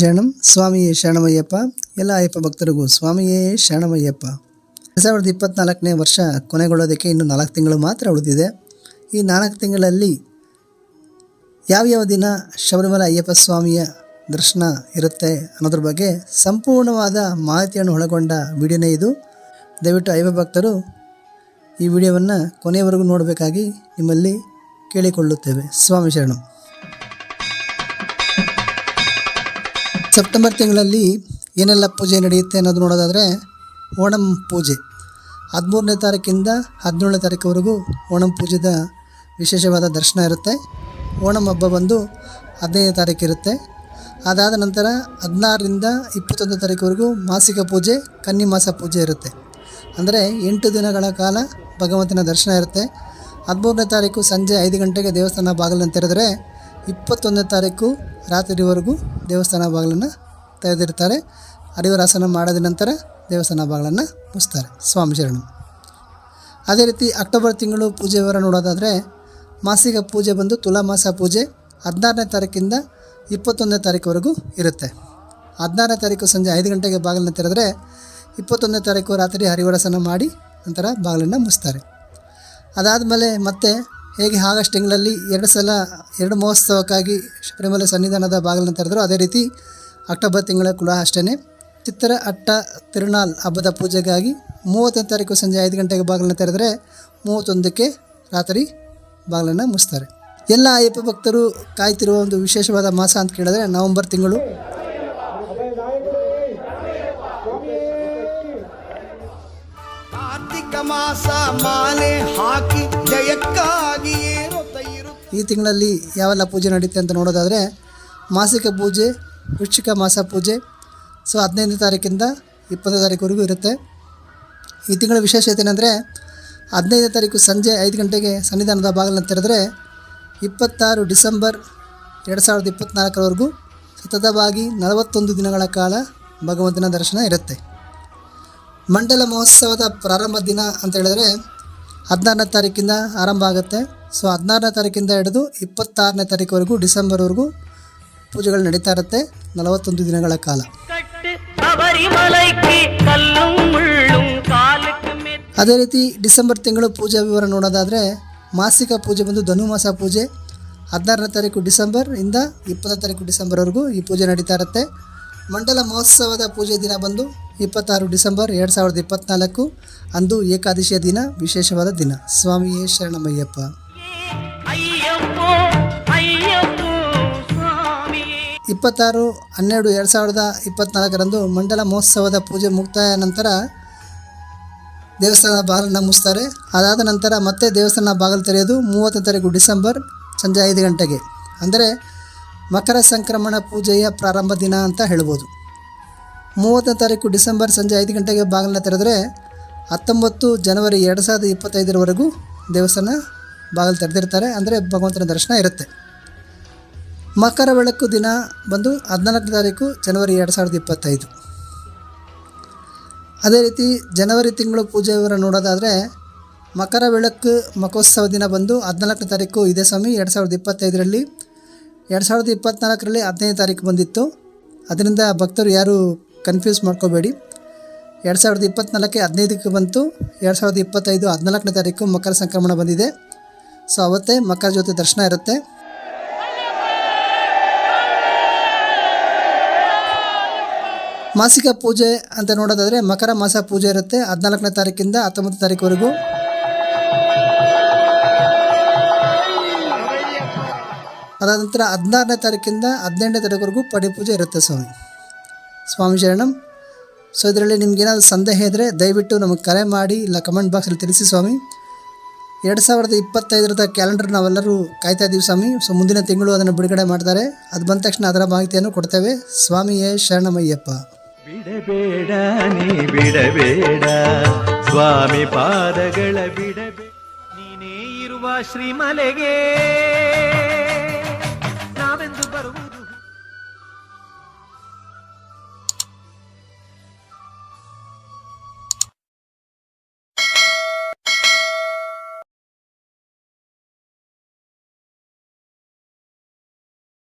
ಶರಣಂ, ಸ್ವಾಮಿಯೇ, ಶರಣಮಯ್ಯಪ್ಪ. ಎಲ್ಲ ಅಯ್ಯಪ್ಪ ಭಕ್ತರಿಗೂ ಸ್ವಾಮಿಯೇ, ಶರಣಮಯ್ಯಪ್ಪ. ಎರಡು ಸಾವಿರದ ಇಪ್ಪತ್ನಾಲ್ಕನೇ ವರ್ಷ ಕೊನೆಗೊಳ್ಳೋದಕ್ಕೆ ಇನ್ನು ನಾಲ್ಕು ತಿಂಗಳು ಮಾತ್ರ ಉಳಿದಿದೆ. ಈ ನಾಲ್ಕು ತಿಂಗಳಲ್ಲಿ ಯಾವ್ಯಾವ ದಿನ ಶಬರಿಮಲ ಅಯ್ಯಪ್ಪ ಸ್ವಾಮಿಯ ದರ್ಶನ ಇರುತ್ತೆ ಅನ್ನೋದ್ರ ಬಗ್ಗೆ ಸಂಪೂರ್ಣವಾದ ಮಾಹಿತಿಯನ್ನು ಒಳಗೊಂಡ ವಿಡಿಯೋನೇ ಇದು. ದಯವಿಟ್ಟು ಅಯ್ಯಪ್ಪ ಭಕ್ತರು ಈ ವಿಡಿಯೋವನ್ನು ಕೊನೆಯವರೆಗೂ ನೋಡಬೇಕಾಗಿ ನಿಮ್ಮಲ್ಲಿ ಕೇಳಿಕೊಳ್ಳುತ್ತೇವೆ. ಸ್ವಾಮಿ ಶರಣಂ. ಸೆಪ್ಟೆಂಬರ್ ತಿಂಗಳಲ್ಲಿ ಏನೆಲ್ಲ ಪೂಜೆ ನಡೆಯುತ್ತೆ ಅನ್ನೋದು ನೋಡೋದಾದರೆ ಓಣಂ ಪೂಜೆ. ಹದಿಮೂರನೇ ತಾರೀಕಿಂದ ಹದಿನೇಳನೇ ತಾರೀಕುವರೆಗೂ ಓಣಂ ಪೂಜೆದ ವಿಶೇಷವಾದ ದರ್ಶನ ಇರುತ್ತೆ. ಓಣಂ ಹಬ್ಬ ಬಂದು ಹದಿನೈದನೇ ತಾರೀಕು ಇರುತ್ತೆ. ಅದಾದ ನಂತರ ಹದಿನಾರರಿಂದ ಇಪ್ಪತ್ತೊಂದು ತಾರೀಕುವರೆಗೂ ಮಾಸಿಕ ಪೂಜೆ, ಕನ್ನಿಮಾಸ ಪೂಜೆ ಇರುತ್ತೆ. ಅಂದರೆ ಎಂಟು ದಿನಗಳ ಕಾಲ ಭಗವಂತನ ದರ್ಶನ ಇರುತ್ತೆ. ಹದಿಮೂರನೇ ತಾರೀಕು ಸಂಜೆ ಐದು ಗಂಟೆಗೆ ದೇವಸ್ಥಾನ ಬಾಗಿಲನ್ನು ತೆರೆದರೆ ಇಪ್ಪತ್ತೊಂದನೇ ತಾರೀಕು ರಾತ್ರಿವರೆಗೂ ದೇವಸ್ಥಾನ ಬಾಗಿಲನ್ನು ತೆರೆದಿರ್ತಾರೆ ಅರಿವರಾಸನ ಮಾಡಿದ ನಂತರ ದೇವಸ್ಥಾನ ಬಾಗಿಲನ್ನು ಮುಚ್ತಾರೆ ಸ್ವಾಮಿ ಶರಣು. ಅದೇ ರೀತಿ ಅಕ್ಟೋಬರ್ ತಿಂಗಳು ಪೂಜೆ ವಿವರ ನೋಡೋದಾದರೆ ಮಾಸಿಕ ಪೂಜೆ ಬಂದು ತುಲಾ ಮಾಸ ಪೂಜೆ ಹದಿನಾರನೇ ತಾರೀಕಿಂದ ಇಪ್ಪತ್ತೊಂದನೇ ತಾರೀಕುವರೆಗೂ ಇರುತ್ತೆ. ಹದಿನಾರನೇ ತಾರೀಕು ಸಂಜೆ ಐದು ಗಂಟೆಗೆ ಬಾಗಿಲನ್ನು ತೆರೆದರೆ ಇಪ್ಪತ್ತೊಂದನೇ ತಾರೀಕು ರಾತ್ರಿ ಹರಿವರಸನ ಮಾಡಿ ನಂತರ ಬಾಗಿಲನ್ನು ಮುಚ್ತಾರೆ. ಅದಾದಮೇಲೆ ಮತ್ತೆ ಹೇಗೆ ಆಗಸ್ಟ್ ತಿಂಗಳಲ್ಲಿ ಎರಡು ಸಲ, ಎರಡು ಮಹೋತ್ಸವಕ್ಕಾಗಿ ಶಬರಿಮಲೆ ಸನ್ನಿಧಾನದ ಬಾಗಿಲನ್ನು ತೆರೆದರು ಅದೇ ರೀತಿ ಅಕ್ಟೋಬರ್ ತಿಂಗಳ ಕೂಡ ಅಷ್ಟೇ ಚಿತ್ರ ಅಟ್ಟ ತಿರುನಾಲ್ ಹಬ್ಬದ ಪೂಜೆಗಾಗಿ ಮೂವತ್ತನೇ ತಾರೀಕು ಸಂಜೆ ಐದು ಗಂಟೆಗೆ ಬಾಗಿಲನ್ನು ತೆರೆದರೆ ಮೂವತ್ತೊಂದಕ್ಕೆ ರಾತ್ರಿ ಬಾಗಿಲನ್ನು ಮುಚ್ತಾರೆ. ಎಲ್ಲ ಅಯ್ಯಪ್ಪ ಭಕ್ತರು ಕಾಯ್ತಿರುವ ಒಂದು ವಿಶೇಷವಾದ ಮಾಸ ಅಂತ ಕೇಳಿದ್ರೆ ನವೆಂಬರ್ ತಿಂಗಳು. ಕಾರ್ತಿಕ ಮಾಸ ಮಾಲೆ ಹಾಕಿ ಜಯಕ್ಕಾಗಿ ಏರುತ್ತ ಈ ತಿಂಗಳಲ್ಲಿ ಯಾವೆಲ್ಲ ಪೂಜೆ ನಡೆಯುತ್ತೆ ಅಂತ ನೋಡೋದಾದರೆ ಮಾಸಿಕ ಪೂಜೆ, ವೃಶ್ಚಿಕ ಮಾಸ ಪೂಜೆ, ಸೊ ಹದಿನೈದನೇ ತಾರೀಕಿಂದ ಇಪ್ಪತ್ತನೇ ತಾರೀಕುವರೆಗೂ ಇರುತ್ತೆ. ಈ ತಿಂಗಳ ವಿಶೇಷತೆ ಏನಂದರೆ ಹದಿನೈದನೇ ತಾರೀಕು ಸಂಜೆ ಐದು ಗಂಟೆಗೆ ಸನ್ನಿಧಾನದ ಬಾಗಿಲನ್ನು ತೆರೆದರೆ ಇಪ್ಪತ್ತಾರು ಡಿಸೆಂಬರ್ ಎರಡು ಸಾವಿರದ ಇಪ್ಪತ್ತ್ನಾಲ್ಕರವರೆಗೂ ಸತತವಾಗಿ ನಲವತ್ತೊಂದು ದಿನಗಳ ಕಾಲ ಭಗವಂತನ ದರ್ಶನ ಇರುತ್ತೆ. ಮಂಡಲ ಮಹೋತ್ಸವದ ಪ್ರಾರಂಭ ದಿನ ಅಂತ ಹೇಳಿದ್ರೆ ಹದಿನಾರನೇ ತಾರೀಕಿಂದ ಆರಂಭ ಆಗುತ್ತೆ. ಸೊ ಹದಿನಾರನೇ ತಾರೀಕಿಂದ ಹಿಡಿದು ಇಪ್ಪತ್ತಾರನೇ ತಾರೀಕುವರೆಗೂ ಡಿಸೆಂಬರ್ವರೆಗೂ ಪೂಜೆಗಳು ನಡೀತಾ ಇರುತ್ತೆ. ನಲವತ್ತೊಂದು ದಿನಗಳ ಕಾಲ. ಅದೇ ರೀತಿ ಡಿಸೆಂಬರ್ ತಿಂಗಳು ಪೂಜಾ ವಿವರ ನೋಡೋದಾದರೆ ಮಾಸಿಕ ಪೂಜೆ ಬಂದು ಧನುಮಾಸ ಪೂಜೆ ಹದಿನಾರನೇ ತಾರೀಕು ಡಿಸೆಂಬರ್ ಇಂದ ಇಪ್ಪತ್ತನೇ ತಾರೀಕು ಡಿಸೆಂಬರ್ವರೆಗೂ ಈ ಪೂಜೆ ನಡೀತಾ ಇರುತ್ತೆ. ಮಂಡಲ ಮಹೋತ್ಸವದ ಪೂಜೆ ದಿನ ಬಂದು ಇಪ್ಪತ್ತಾರು ಡಿಸೆಂಬರ್ ಎರಡು ಸಾವಿರದ ಇಪ್ಪತ್ತ್ನಾಲ್ಕು ಅಂದು ಏಕಾದಶಿಯ ದಿನ ವಿಶೇಷವಾದ ದಿನ. ಸ್ವಾಮಿಯೇ ಶರಣಮಯ್ಯಪ್ಪ. ಇಪ್ಪತ್ತಾರು ಹನ್ನೆರಡು ಎರಡು ಸಾವಿರದ ಇಪ್ಪತ್ತ್ನಾಲ್ಕರಂದು ಮಂಡಲ ಮಹೋತ್ಸವದ ಪೂಜೆ ಮುಕ್ತಾಯ ನಂತರ ದೇವಸ್ಥಾನದ ಬಾಗಿಲನ್ನು ಮುಚ್ತಾರೆ. ಅದಾದ ನಂತರ ಮತ್ತೆ ದೇವಸ್ಥಾನ ಬಾಗಿಲು ತೆರೆಯೋದು ಮೂವತ್ತೊಂದರಿಗೂ ಡಿಸೆಂಬರ್ ಸಂಜೆ ಐದು ಗಂಟೆಗೆ. ಅಂದರೆ ಮಕರ ಸಂಕ್ರಮಣ ಪೂಜೆಯ ಪ್ರಾರಂಭ ದಿನ ಅಂತ ಹೇಳ್ಬೋದು. ಮೂವತ್ತನೇ ತಾರೀಕು ಡಿಸೆಂಬರ್ ಸಂಜೆ ಐದು ಗಂಟೆಗೆ ಬಾಗಿಲನ್ನ ತೆರೆದರೆ ಹತ್ತೊಂಬತ್ತು ಜನವರಿ ಎರಡು ಸಾವಿರದ ಇಪ್ಪತ್ತೈದರವರೆಗೂ ದೇವಸ್ಥಾನ ಬಾಗಿಲು ತೆರೆದಿರ್ತಾರೆ. ಅಂದರೆ ಭಗವಂತನ ದರ್ಶನ ಇರುತ್ತೆ. ಮಕರ ಬೆಳಕು ದಿನ ಬಂದು ಹದಿನಾಲ್ಕನೇ ತಾರೀಕು ಜನವರಿ ಎರಡು ಸಾವಿರದ ಇಪ್ಪತ್ತೈದು. ಅದೇ ರೀತಿ ಜನವರಿ ತಿಂಗಳು ಪೂಜೆ ವಿವರ ನೋಡೋದಾದರೆ ಮಕರ ಬೆಳಕು ಮಕೋತ್ಸವ ದಿನ ಬಂದು ಹದಿನಾಲ್ಕನೇ ತಾರೀಕು ಇದೇ ಸ್ವಾಮಿ. ಎರಡು ಸಾವಿರದ ಇಪ್ಪತ್ತೈದರಲ್ಲಿ ಎರಡು ಸಾವಿರದ ಇಪ್ಪತ್ತ್ನಾಲ್ಕರಲ್ಲಿ ಹದಿನೈದು ತಾರೀಕು ಬಂದಿತ್ತು. ಅದರಿಂದ ಭಕ್ತರು ಯಾರೂ ಕನ್ಫ್ಯೂಸ್ ಮಾಡ್ಕೋಬೇಡಿ. ಎರಡು ಸಾವಿರದ ಇಪ್ಪತ್ತ್ನಾಲ್ಕಕ್ಕೆ ಹದಿನೈದಕ್ಕೆ ಬಂತು. ಎರಡು ಸಾವಿರದ ಇಪ್ಪತ್ತೈದು ಹದಿನಾಲ್ಕನೇ ತಾರೀಕು ಮಕರ ಸಂಕ್ರಮಣ ಬಂದಿದೆ. ಸೊ, ಅವತ್ತೇ ಮಕರ ಜೊತೆ ದರ್ಶನ ಇರುತ್ತೆ. ಮಾಸಿಕ ಪೂಜೆ ಅಂತ ನೋಡೋದಾದರೆ ಮಕರ ಮಾಸ ಪೂಜೆ ಇರುತ್ತೆ ಹದಿನಾಲ್ಕನೇ ತಾರೀಕಿಂದ ಹತ್ತೊಂಬತ್ತು ತಾರೀಕುವರೆಗೂ. ಅದಾದ ನಂತರ ಹದಿನಾರನೇ ತಾರೀಕಿಂದ ಹದಿನೆಂಟನೇ ತಾರೀಕುವರೆಗೂ ಪಡಿ ಪೂಜೆ ಇರುತ್ತೆ ಸ್ವಾಮಿ. ಸ್ವಾಮಿ ಶರಣಂ, ಸೊ ಇದರಲ್ಲಿ ನಿಮ್ಗೇನಾದರೂ ಸಂದೇಹ ಇದ್ದರೆ ದಯವಿಟ್ಟು ನಮಗೆ ಕರೆ ಮಾಡಿ, ಇಲ್ಲ ಕಮೆಂಟ್ ಬಾಕ್ಸಲ್ಲಿ ತಿಳಿಸಿ ಸ್ವಾಮಿ. ಎರಡು ಸಾವಿರದ ಇಪ್ಪತ್ತೈದರದ ಕ್ಯಾಲೆಂಡರ್ ನಾವೆಲ್ಲರೂ ಕಾಯ್ತಾ ಇದ್ದೀವಿ ಸ್ವಾಮಿ. ಸೊ ಮುಂದಿನ ತಿಂಗಳು ಅದನ್ನು ಬಿಡುಗಡೆ ಮಾಡ್ತಾರೆ. ಅದು ಬಂದ ತಕ್ಷಣ ಅದರ ಮಾಹಿತಿಯನ್ನು ಕೊಡ್ತೇವೆ. ಸ್ವಾಮಿಯೇ ಶರಣಮಯ್ಯಪ್ಪ. ಬಿಡಬೇಡ, ನೀ ಬಿಡಬೇಡ, ಸ್ವಾಮಿ ಪಾದಗಳ ಬಿಡಬೇಡ ನೀನೇ ಇರುವ ಶ್ರೀಮಲೆಗೆ.